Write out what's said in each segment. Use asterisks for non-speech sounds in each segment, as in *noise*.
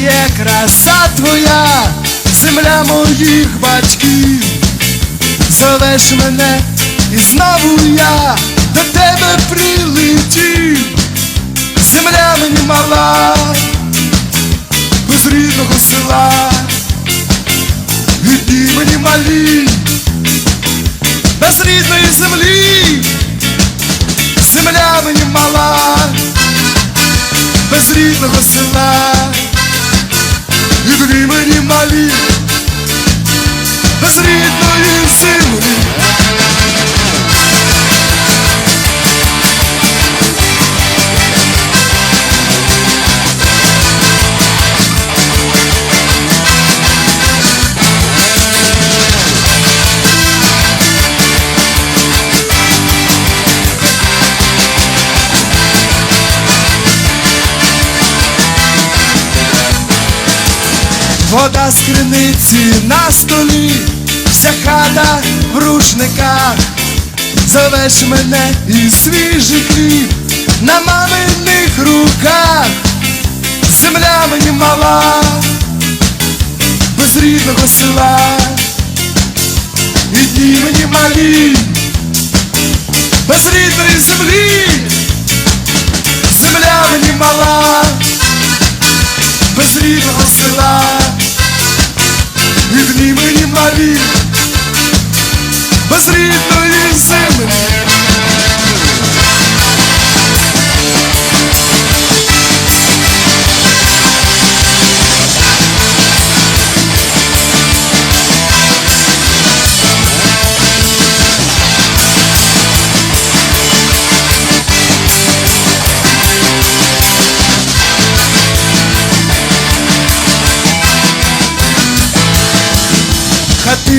є краса твоя, земля моїх батьків. Зовеш мене і знову я до тебе прилетів. Земля мені мала, без рідного села, і дні мені малі, без рідної землі, земля мені мала, без рідного села, дні мені малі, Вода з криниці на столі, вся хата в рушниках, зовеш мене і свіжий хліб на маминих руках, земля мені мала, без рідного села, без рідної землі.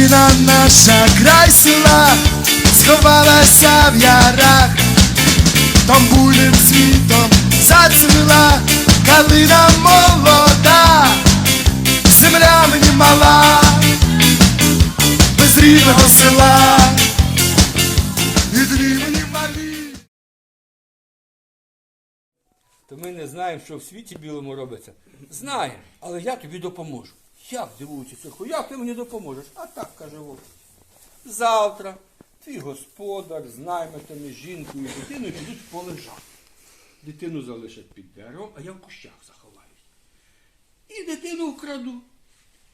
Хатина наша край села, сховалася в ярах, там буйним світом зацвіла калина молода, земля мені мала, без рідного села. То ми не знаємо, що в світі білому робиться. Знаємо, але я тобі допоможу. Як цирку, як ти мені допоможеш? А так каже вовк. Завтра твій господар з наймитами, жінкою і дитиною підуть полежати. Дитину залишать під деревом, а я в кущах заховаюсь. І дитину вкраду.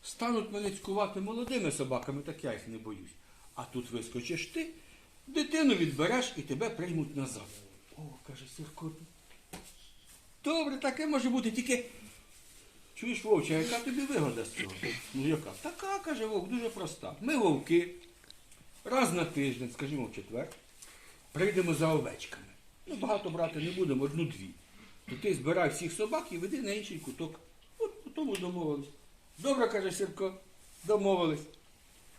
Стануть мене цькувати молодими собаками, так я їх не боюсь. А тут вискочиш ти, дитину відбереш і тебе приймуть назад. О, каже Сірко, Добре, таке може бути, тільки. Чуєш, вовче, а яка тобі вигода з цього? Ну яка? Така, каже вовк, дуже проста. Ми вовки раз на тиждень, скажімо, в четвер, прийдемо за овечками. Ну, багато брати не будемо, одну-дві. То ти збирай всіх собак і веди на інший куток. От по тому домовились. Добре, каже Сірко, домовились.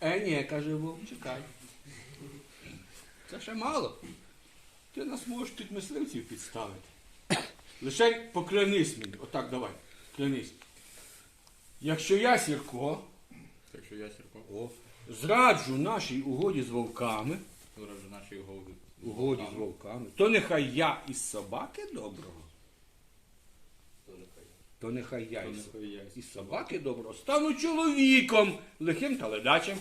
Е, ні, каже вовк, чекай. Це ще мало. Ти нас можеш тут мисливців підставити. Лише поклянись мені. Отак давай. Клянись. Якщо я Сірко, Якщо я Сірко, о, зраджу нашій угоді з вовками, виражу наші голови. угоді з вовками, то нехай я із собаки доброго, то нехай я. То із, нехай я із із собаки. доброго. Стану чоловіком, лихим та ледачем.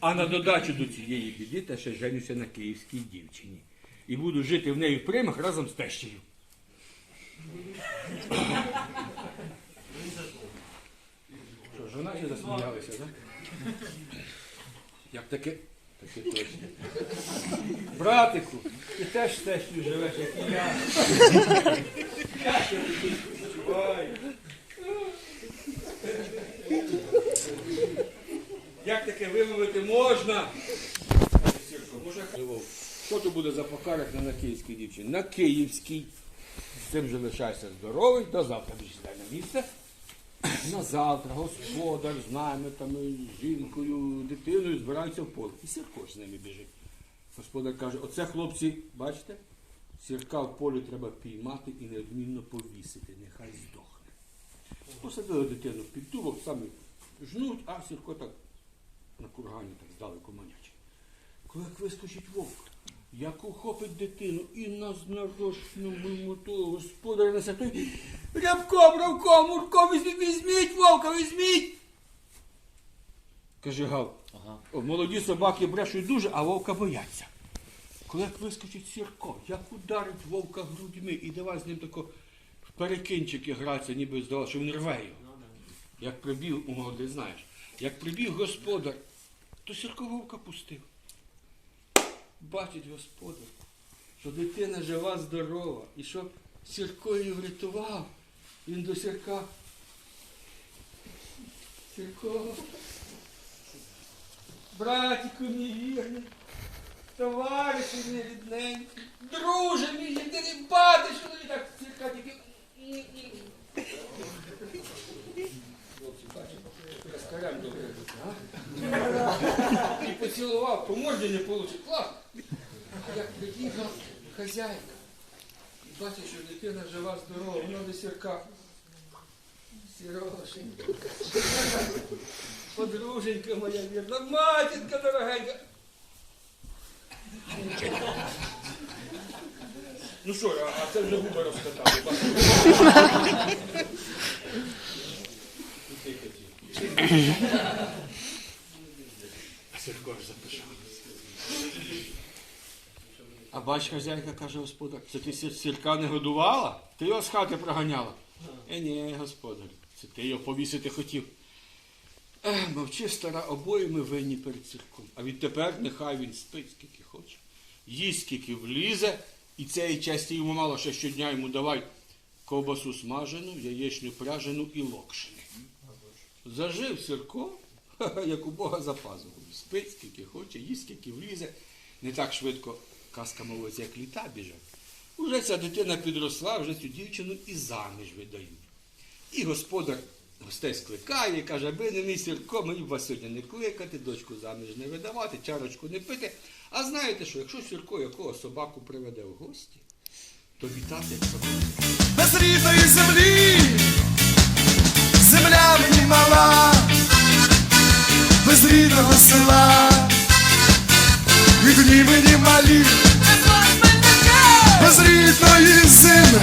А на додачу до цієї біди та ще женюся на київській дівчині. І буду жити в неї в примах разом з тещею. *laughs* Жона засміялися, так? Як таке? Таке точно. Братику, ти теж тещею живеш, як і я. Я тобі співчуваю. Як таке вимовити можна? Що то буде за покарок на київській дівчині? На київській. З цим же лишайся здоровий, до завтра більше на місце. На завтра господар з наметами, з жінкою, дитиною збираються в поле. І Сірко з ними біжить. Господар каже, оце хлопці, бачите, сірка в полі треба піймати і неодмінно повісити, нехай здохне. Посадили дитину під дубом, самі жнуть, а сірко так на кургані так здалеку маняче. Коли як вискочить вовк, як ухопить дитину і на знарочну мимо того господар несе той Рябко, бравко, Мурко, візьміть, візьміть, вовка, візьміть. Каже Гав, «О, молоді собаки брешуть дуже, а вовка бояться. Коли як вискочить Сірко, як ударить вовка грудьми і давай з ним тако в перекинчики гратися, ніби здавалося, що він рве його. Як прибіг, молодий, знаєш, як прибіг господар, то Сірко вовка пустив. Бачить господар, що дитина жива, здорова, і що Сірко її врятував. Він до Сірка. Сірко. Братику мій вірний, товаришу мій рідненький, друже мій єдиний бати, що тобі так Сірка тільки. Хлопці, бачиш, каскарям добре а? І поцілував, по морді не получив. Клас! Як приїхав хазяйка, і бачить, що дитина жива, здорова, вона до сірка. Сірошенька. Подруженька моя вірна, матінка дорогенька. Ну що, а- а це вже губи розкатали. бачиш? *laughs* І ти хотів. Сірко ж запишав. А бач, хазяйка каже господар, це ти сірка не годувала? Ти його з хати проганяла? Е, ні, господар, це ти його повісити хотів. Ех, мовчи, стара, обоє ми винні перед цірком. А відтепер нехай він спить, скільки хоче, їсть, скільки влізе, і цієї часті йому мало, що щодня йому давай ковбасу смажену, яєчню пряжену і локшини. Зажив Сірко, як у Бога за пазухою. Спить, скільки хоче, їсть, скільки влізе. Не так швидко казка мовиться, як літа біжать. Уже ця дитина підросла, вже цю дівчину і заміж видають. І господар гостей скликає, каже, аби не мій мені б вас сьогодні не кликати, дочку заміж не видавати, чарочку не пити. А знаєте що, якщо Сірко якого собаку приведе в гості, то вітати собаку. без рідної землі, земля мені мала, без рідного села, дні мені малі, без рідної землі,